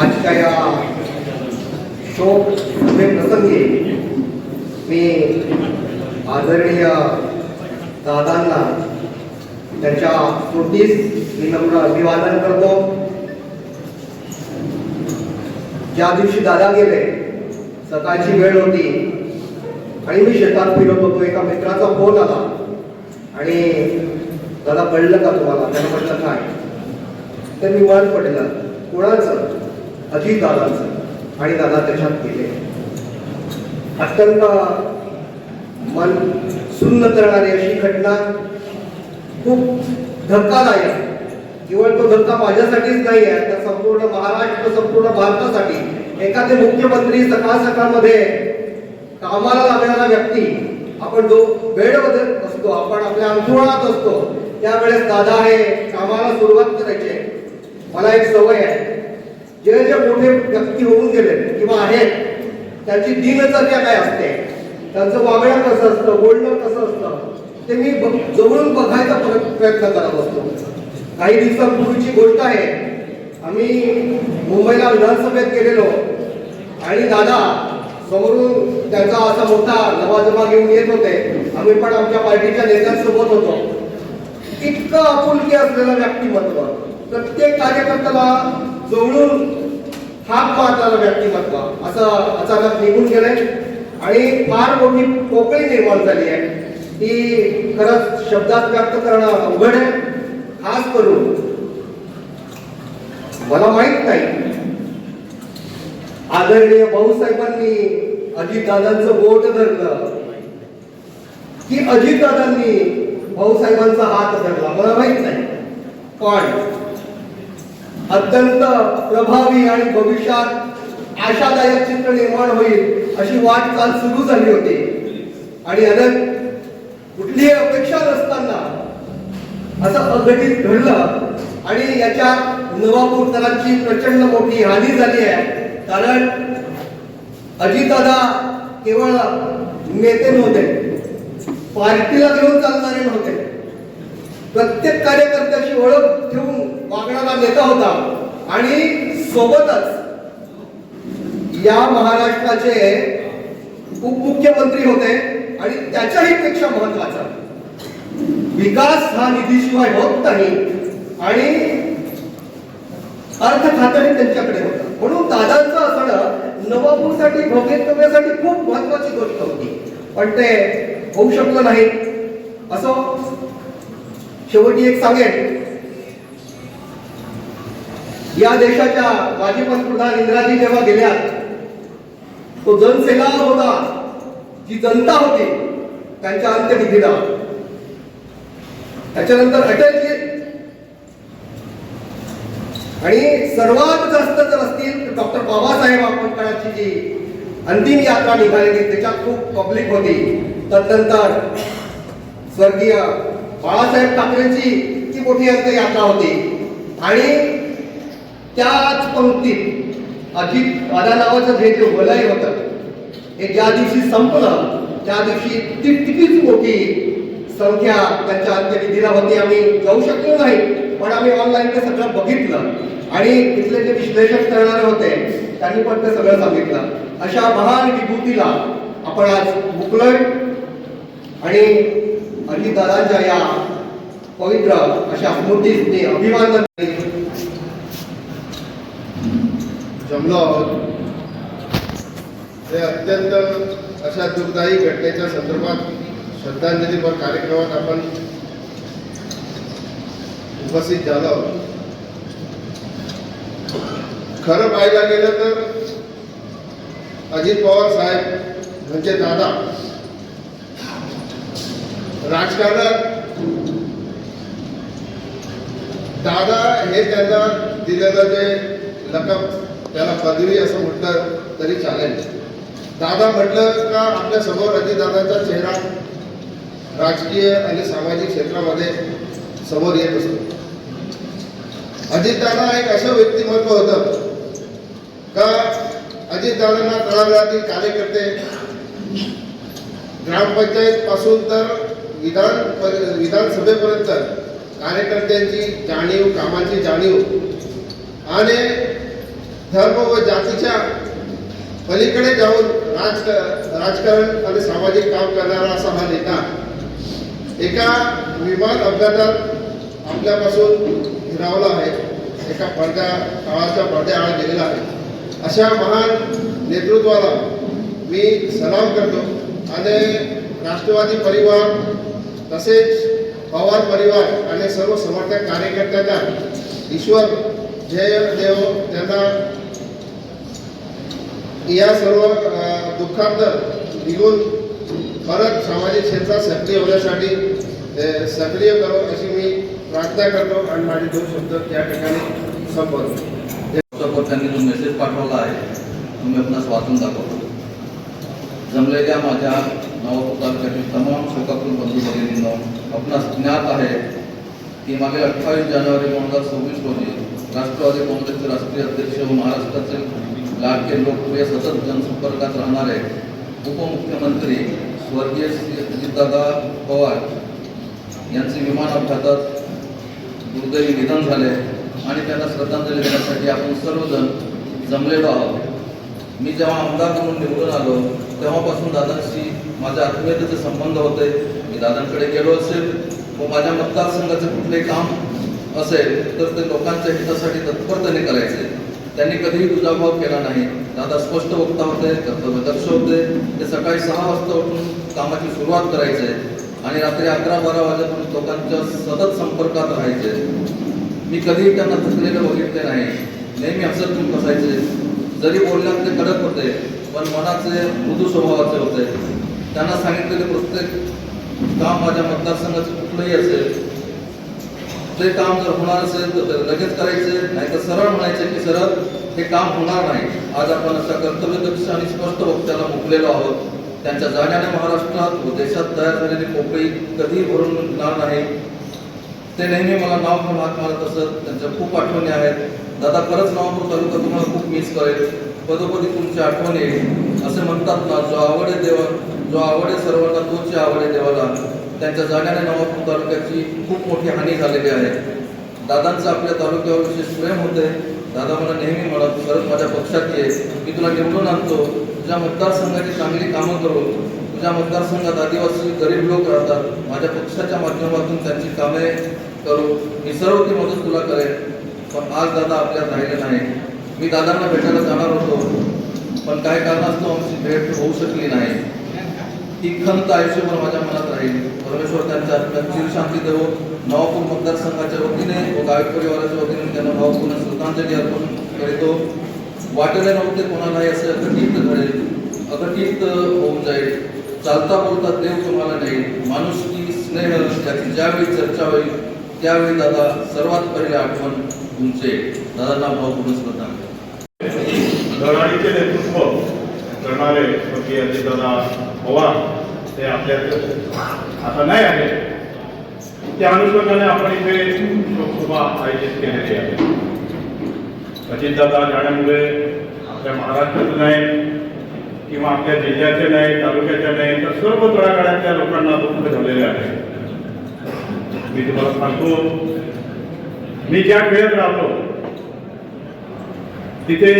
आजच्या या शोक प्रसंगी मी आदरणीय दादांना त्यांच्या स्मृतीस विनम्र अभिवादन करतो. ज्या दिवशी दादा गेले सकाळची वेळ होती आणि मी शेतात फिरत होतो एका मित्राचा फोन आला. आणि दादा कळलं का तुम्हाला? त्यानं म्हटलं काय तर मी वर पडलं. कुणाचं? अजित दादाचं आणि दादा त्याच्यात गेले. अत्यंत मन सुन्न करणारी अशी घटना खूप धक्कादायक. केवळ तो धक्का माझ्यासाठीच नाही आहे तर संपूर्ण महाराष्ट्र संपूर्ण भारतासाठी एखादे मुख्यमंत्री सकाळ सकाळमध्ये कामाला लागणारा व्यक्ती आपण जो बेडमध्ये असतो आपण आपल्या अंथरुणात असतो त्यावेळेस दादा हे कामाला सुरुवात करायचे. मला एक सवय आहे. जे जे मोठे व्यक्ती होऊन गेले किंवा आहेत त्यांची दिनचर्या काय असते? त्यांचं वागणं कसं असतं? बोलणं कसं असतं? ते मी जवळून बघायचा प्रयत्न करत असतो. काही दिवसांपूर्वीची गोष्ट आहे. आम्ही मुंबईला विधानसभेत गेलेलो. आणि दादा समोरून त्यांचा असा मोठा नवाजमा घेऊन येत होते. आम्ही पण आमच्या पार्टीच्या नेत्यांसोबत होतो. इतकं आपुलकी असलेलं व्यक्तिमत्व. प्रत्येक कार्यकर्त्याला जवळून हात पाहताना व्यक्तिमत्व असं अचानक निघून गेलंय. आणि फार मोठी पोकळी निर्माण झाली आहे. ती खरंच शब्दात व्यक्त करणं अवघड आहे. खास करून मला माहीत नाही. आदरणीय भाऊसाहेबांनी अजितदादांचं बोट धरलं. की अजितदादांनी भाऊसाहेबांचा हात धरला मला माहीत नाही. पण अत्यंत प्रभावी आणि भविष्यात आशादायक चित्र निर्माण होईल अशी वाटचाल सुरू झाली होती. आणि अनेक कुठलीही अपेक्षा नसताना असं अघटित घडलं आणि याच्यात नवापूरकरांची प्रचंड मोठी हानी झाली आहे. कारण अजितदादा केवळ नेते नव्हते पार्टीला घेऊन चालणारे नव्हते. प्रत्येक कार्यकर्त्याची ओळख ठेवून वागणारा नेता होता. आणि सोबतच या महाराष्ट्राचे उपमुख्यमंत्री होते आणि त्याच्याही पेक्षा महत्त्वाचा. विकास हा निधीशिवाय होत नाही आणि अर्थ खातंही त्यांच्याकडे होतं. म्हणून दादांचं असणं नवापूरसाठी भवितव्यासाठी खूप महत्वाची गोष्ट होती. पण ते होऊ शकलं नाही. असं शेवटी एक सांगेन. या देशाच्या माजी पंतप्रधान इंदिराजी जेव्हा गेल्या तो जनसेना होता जी जनता होती त्यांच्या अंत्यविधीला. त्याच्यानंतर अटलजी. आणि सर्वात जास्त जर असतील डॉक्टर बाबासाहेब आंबेडकरांची जी अंतिम यात्रा निघालेली त्याच्यात खूप पब्लिक होती. तदनंतर स्वर्गीय बाळासाहेब ठाकरेंची ती मोठी अंत्ययात्रा होती. आणि त्याच पंक्तीत अजित दादा नावाचं हे जे वलय होतं हे ज्या दिवशी संपलं त्या दिवशी तितकीच मोठी संख्या त्यांच्या अंत्यविधीला होती. आम्ही जाऊ शकलो नाही पण आम्ही ऑनलाईन ते सगळं बघितलं. आणि तिथले जे विश्लेषण करणारे होते त्यांनी पण ते सगळं सांगितलं. अशा महान विभूतीला आपण आज मुकलोय. आणि अजितदादांच्या या पवित्र अशा स्मृतीस ते अभिमान जमलो आहोत हे अत्यंत अशा दुर्दायी घटनेच्या संदर्भात श्रद्धांजलीपर कार्यक्रमात आपण उपस्थित झालो आहोत. खरं पाहायला गेलं तर अजित पवार साहेब म्हणजे दादा राजकारणात दादा हे त्यांना दिलेलं जे लकब त्याला पदवी असं म्हटलं तरी चालेल. दादा म्हटलं का आपल्यासमोर अजितदादांचा चेहरा राजकीय आणि सामाजिक क्षेत्रामध्ये समोर येत असतो. अजितदादा एक असं व्यक्तिमत्व होतं का अजितदादांना तळागाळातील कार्यकर्ते ग्रामपंचायत पासून तर विधान विधानसभेपर्यंत कार्यकर्त्यांची जाणीव कामाची जाणीव आणि धर्म व जातीच्या पलीकडे जाऊन राज राजकारण आणि सामाजिक काम करणारा असा हा नेता. एका विमान अपघातात आपल्यापासून हिरावला आहे. एका पडद्या काळाच्या पडद्याआड गेलेला आहे. अशा महान नेतृत्वाला मी सलाम करतो. आणि राष्ट्रवादी परिवार तसेच पवार परिवार आणि सर्व समर्थक कार्यकर्त्यांना ईश्वर जय देव त्यांना या सर्व अ, दुःखांत निघून परत सामाजिक क्षेत्रात सक्रिय होण्यासाठी सक्रिय करो अशी मी प्रार्थना करतो आणि माझे दोन शब्द त्या ठिकाणी संपवतो. त्यांनी जो मेसेज पाठवला आहे तो मी आपणास वाचून दाखवतो. जमलेल्या माझ्या नवापूर तमाम शोकातून बंधू भगिनींनो आपणास ज्ञात आहे. की मागील अठ्ठावीस जानेवारी दोन हजार सव्वीस रोजी राष्ट्रवादी काँग्रेसचे राष्ट्रीय अध्यक्ष व महाराष्ट्राचे लाडके लोकप्रिय सतत जनसंपर्कात राहणारे उपमुख्यमंत्री स्वर्गीय श्री अजितदादा पवार यांचे विमान अपघातात दुर्दैवी निधन झाले आणि त्यांना श्रद्धांजली देण्यासाठी आपण सर्वजण जमलेलो आहोत. मी जेव्हा आमदार म्हणून निवडून आलो तेव्हापासून दादांशी माझ्या आत्मीयतेचे संबंध होते मी दादांकडे गेलो असेल व माझ्या मतदारसंघाचे कुठलंही काम असेल तर ते लोकांच्या हितासाठी तत्परतेने करायचे. त्यांनी कधीही दुजाभाव केला नाही. दादा स्पष्ट वक्ता होते कर्तव्यदक्ष होते. ते सकाळी सहा वाजता उठून कामाची सुरुवात करायचे आणि रात्री अकरा बारा वाजेपर्यंत लोकांच्या सतत संपर्कात राहायचे. मी कधीही त्यांना थकलेले बघितले नाही. नेहमी हसत घेऊन बसायचे. जरी बोलण्यात ते कडक होते पण मनाचे मृदू स्वभावाचे होते. त्यांना सांगितलेले प्रत्येक काम माझ्या मतदारसंघाचे कुठलंही असेल ते काम जर होणार असेल तर लगेच करायचे नाही तर सरळ म्हणायचे की सरळ हे काम होणार नाही. आज आपण अशा कर्तव्यदक्ष आणि स्पष्ट वक्त्याला मुकलेलो आहोत. त्यांच्या जाण्याने महाराष्ट्रात व देशात तयार झालेली पोकळी कधीही भरून निघणार नाही. ते नेहमी मला नाव घेऊन हात मारत असत. त्यांच्या खूप आठवणी आहेत. दादा खरंच नवापूर तालुका तुम्हाला खूप मिस करेल. पदोपदी तुमची आठवण येईल. असे म्हणतात ना जो आवडे देवा जो आवडे सर्वांना तोची आवडे देवाला. त्यांच्या जाण्याने नवापूर तालुक्याची खूप मोठी हानी झालेली आहे. दादांचं आपल्या तालुक्यावर विशेष प्रेम होते. दादा मला नेहमी म्हणत खरंच माझ्या पक्षात ये. मी तुला निवडून आणतो. तुझ्या मतदारसंघाची चांगली कामं करू. तुझ्या मतदारसंघात आदिवासी गरीब लोक राहतात. माझ्या पक्षाच्या माध्यमातून त्यांची कामे करू. मी सर्व ती मदत तुला करेन. पण आज दादा आपल्यात राहिले नाही मी दादांना भेटायला जाणार होतो पण काय कारणास्तव आमची भेट होऊ शकली नाही. ती खंत आयुष्यभर माझ्या मनात राहील. परमेश्वर त्यांच्या आत्म्यात चिरशांती देव. नवापूर मतदारसंघाच्या वतीने व गायक परिवाराच्या वतीने त्यांना भावपूर्ण श्रद्धांजली अर्पण करीतो. वाटेले नव्हते कोणालाही असे अघटित घडेल अघटित होऊन जाईल. चालता बोलता देव तुम्हाला नाही माणूस की स्नेह त्याची ज्यावेळी चर्चा होईल त्यावेळी दादा सर्वात पहिले आठवण तुमचे. दादांना भावपूर्ण श्रद्धांजली. प्रणालीचे नेतृत्व करणारे स्वर्गीय अजितदादा पवार ते आपल्यात आता नाही आहे त्या अनुषंगाने आपण इथे शोकसभा आयोजित केलेली आहे. अजितदादा जाण्यामुळे आपल्या महाराष्ट्राचं नाही किंवा आपल्या जिल्ह्याचे नाही तालुक्याच्या नाही तर सर्व तळागाड्यातल्या लोकांना दुःख झालेले आहे. मी तुम्हाला सांगतो मी ज्या खेळत राहतो तिथे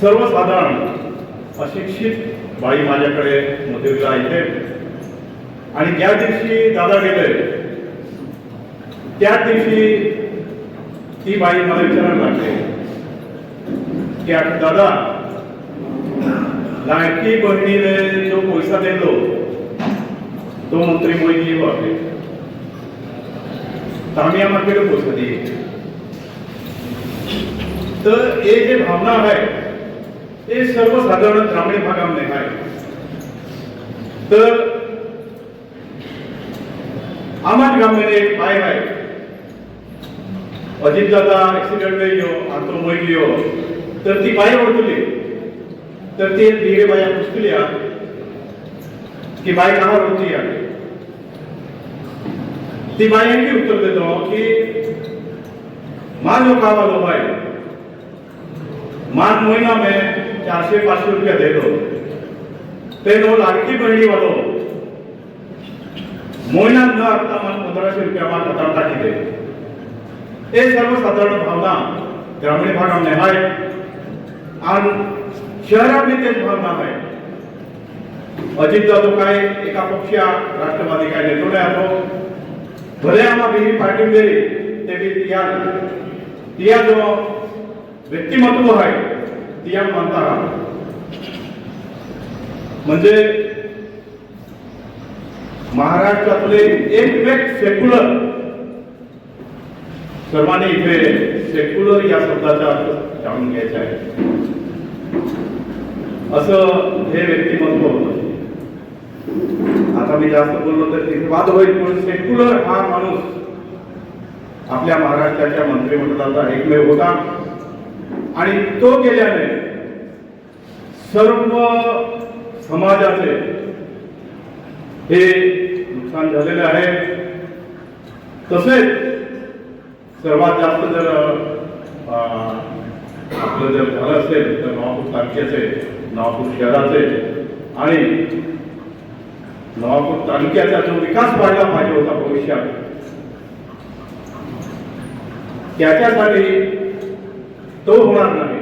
सर्वसाधारण अशिक्षित बाई माझ्याकडे मदतीला येते. आणि ज्या दिवशी दादा गेले त्या दिवशी ती बाई मला विचारायला लागते की आता दादा लाडकी बहिणीने जो पैसा दिलो तो मंत्री मोदी वापरे आम्ही आम्हाला पैसा दिए तर हे जे भावना आहे ते सर्वसाधारण ग्रामीण भागामध्ये आहे. तर आम्हाला ग्रामीण एक बाय आहे. अजितदादा ऍक्सिडेंट येयो आंतो मोईल तर ती बाय ओळखली. तर ती दिगे बाया पुसली की बाय कहा होती या. ती बायांनी उत्तर देतो की मान लो का वालो बाय मान महीना में चार से पाँच सौ रुपया दे दो तेनो लाडकी बहिणी वालो महीना न आता मान पंधराशे रुपया मान खाता टाकी दे हे सर्वसाधारण भावना ग्रामीण भागामध्ये आहे आणि शहरातली तेच भावना आहे अजित जाधव काय एका पक्षा राष्ट्रवादी काय नेतो नाही आतो भले आम्हा बिही पार्टी दिली ते बी मानता म्हणजे महाराष्ट्रातले एक सेक्युलर सर्वांनी इथे सेक्युलर या शब्दाचा अर्थ जाणून घ्यायचा आहे. असं हे व्यक्तिमत्व होतं. आता मी जास्त बोललो तर तिथे वाद होईल पण सेक्युलर हा माणूस आपल्या महाराष्ट्राच्या मंत्रिमंडळाचा एकमेव होता. आणि तो गेल्याने सर्व समाजाचे हे नुकसान झालेले आहे. तसेच सर्वात जास्त जर अं, आपलं जर झालं असेल तर नवापूर तालुक्याचे नवापूर शहराचे आणि नवापूर तालुक्याचा जो विकास व्हायला पाहिजे होता भविष्यात त्याच्यासाठी तो होणार नाही.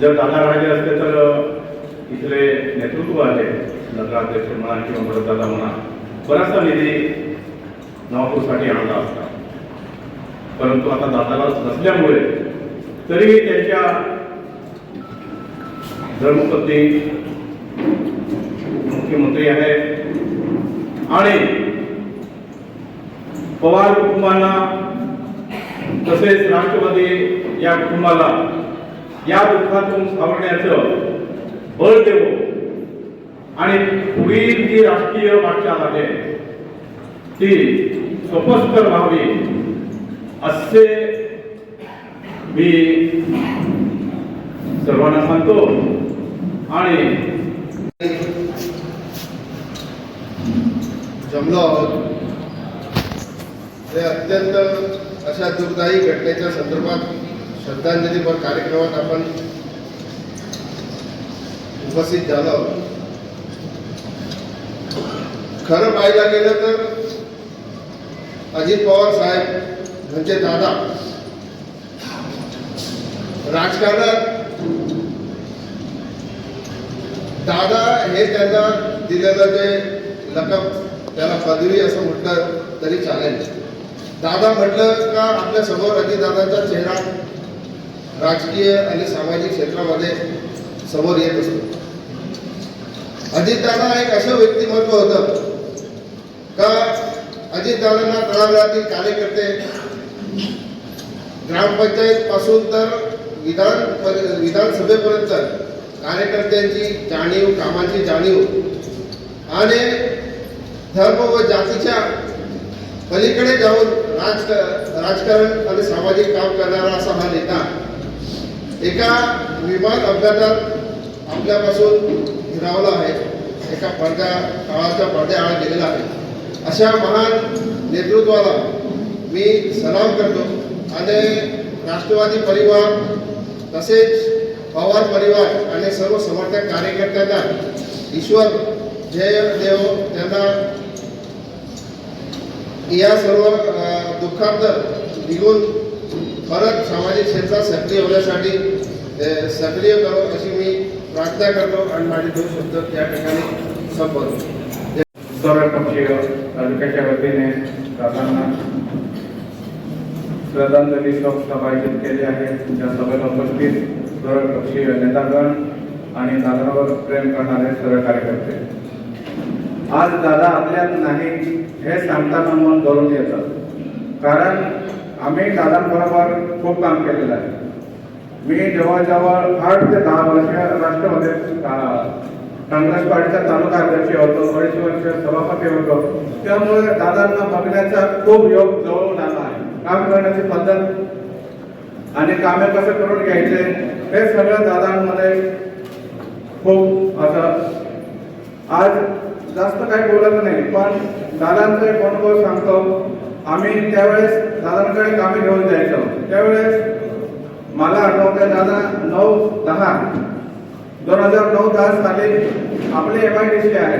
जर दादा राजे असते तर इथले नेतृत्व आले. नगराध्यक्ष म्हणा किंवा भरतदादा म्हणा. बराचसा निधी नागपूरसाठी आणला असता. परंतु आता दादाला नसल्यामुळे तरीही त्यांच्या धर्मपत्नी मुख्यमंत्री आहेत. आणि पवार कुटुंबांना तसेच राष्ट्रवादी या कुटुंबाला या दुःखातून सावरण्याचं बळ देवो. आणि पुढील जी राजकीय वाटचाल आहे ती सोपस्कर व्हावी असे मी सर्वांना सांगतो. आणि जमलो आहोत. हे अत्यंत अशा दुर्दायी घटनेच्या संदर्भात श्रद्धांजलीपर कार्यक्रमात आपण उपस्थित झालो. खरं पाहायला गेलं तर अजित पवार साहेब म्हणजे दादा. राजकारणात दादा हे त्यांना दिलेलं जे लकब त्याला पदवी असं म्हटलं तरी चालेल. दादा म्हटलं का आपल्यासमोर अजितदादांचा चेहरा राजकीय आणि सामाजिक क्षेत्रामध्ये समोर येत असतो. अजितदादा एक असं व्यक्तिमत्व होतं का? अजितदादांना तळागाळातील कार्यकर्ते ग्रामपंचायत पासून तर विधान विधानसभेपर्यंत कार्यकर्त्यांची जाणीव कामाची जाणीव आणि धर्म व जातीच्या पलीकडे जाऊन राज राजकारण आणि सामाजिक काम करणारा असा हा नेता एका विमान अपघातात आपल्यापासून हिरावला आहे. एका पडद्या काळाच्या पडद्याआड गेलेला आहे. अशा महान नेतृत्वाला मी सलाम करतो. आणि राष्ट्रवादी परिवार तसेच पवार परिवार आणि सर्व समर्थक कार्यकर्त्यांना ईश्वर जय देव त्यांना या सर्व दुःखात निघून परत सामाजिक क्षेत्रात सक्रिय होण्यासाठी सक्रिय करो अशी मी प्रार्थना करतो आणि माझे दोन शब्द त्या ठिकाणी संपवतो. सौराष्ट्रपक्षीय तालुक्याच्या वतीने दादांना श्रद्धांजली सभा आयोजित केली आहे. त्या सभेला उपस्थित सर्वपक्षीय नेतागण आणि दादावर प्रेम करणारे सर्व कार्यकर्ते. आज दादा आपल्यात नाही हे सांगताना मन भरून येतात कारण आम्ही दादांबरोबर खूप काम केलेलं आहे. मी जवळजवळ आठ ते दहा वर्ष राष्ट्रवादी काँग्रेस पार्टीचा तालुका अध्यक्ष होतो अडीच वर्ष सभापती होतो. त्यामुळे दादांना बघण्याचा खूप योग जवळून आला आहे. काम करण्याची पद्धत आणि कामे कसं करून घ्यायचे हे सगळं दादांमध्ये खूप असं आज जास्त काही बोलत नाही पण दादांचं एक अनुभव सांगतो. आम्ही त्यावेळेस दादांकडे कामे घेऊन जायचो. त्यावेळेस मला आठवते दादा नऊ दहा दोन हजार नऊ दहा साली आपले एम आय डी सी आहे.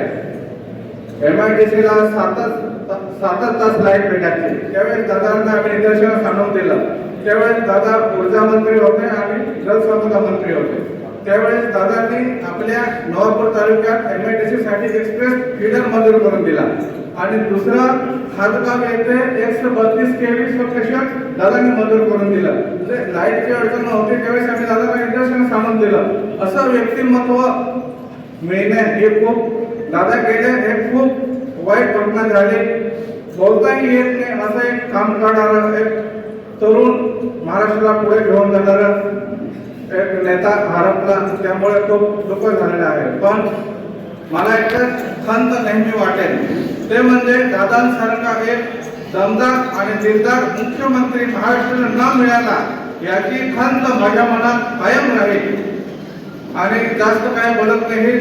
एम आय डी सीला सातच सातच तास लाइट भेटायची. त्यावेळेस दादांना आम्ही निदर्शनास आणून दिलं. त्यावेळेस दादा ऊर्जा मंत्री होते आणि जलसंपदा मंत्री होते. त्यावेळेस दादांनी आपल्या नवापूर तालुक्यात एम आय डी सी साठी एक्सप्रेस फीडर मंजूर करून दिला. आणि दुसरा खातबाग येथे एकशे बत्तीस केवी सबस्टेशन दादांनी मंजूर करून दिलं. म्हणजे लाईटची अडचण नव्हती त्यावेळेस आम्ही दादांना इंटरेस्टने सांगून दिलं. असं व्यक्तिमत्व मिळणे हे खूप दादा गेले हे खूप वाईट घटना झाली. बोलताही येत नाही असं एक काम करणारं एक तरुण महाराष्ट्राला पुढे घेऊन जाणारं. एक नेता हरपला त्यामुळे खूप दुःख झालेला आहे. पण मला एकच खंत नेहमी वाटेल. ते म्हणजे दादांसारखा एक दमदार आणि दिलदार मुख्यमंत्री महाराष्ट्राला न मिळाला याची खंत माझ्या मनात कायम राहील. आणि जास्त काय बोलत नाही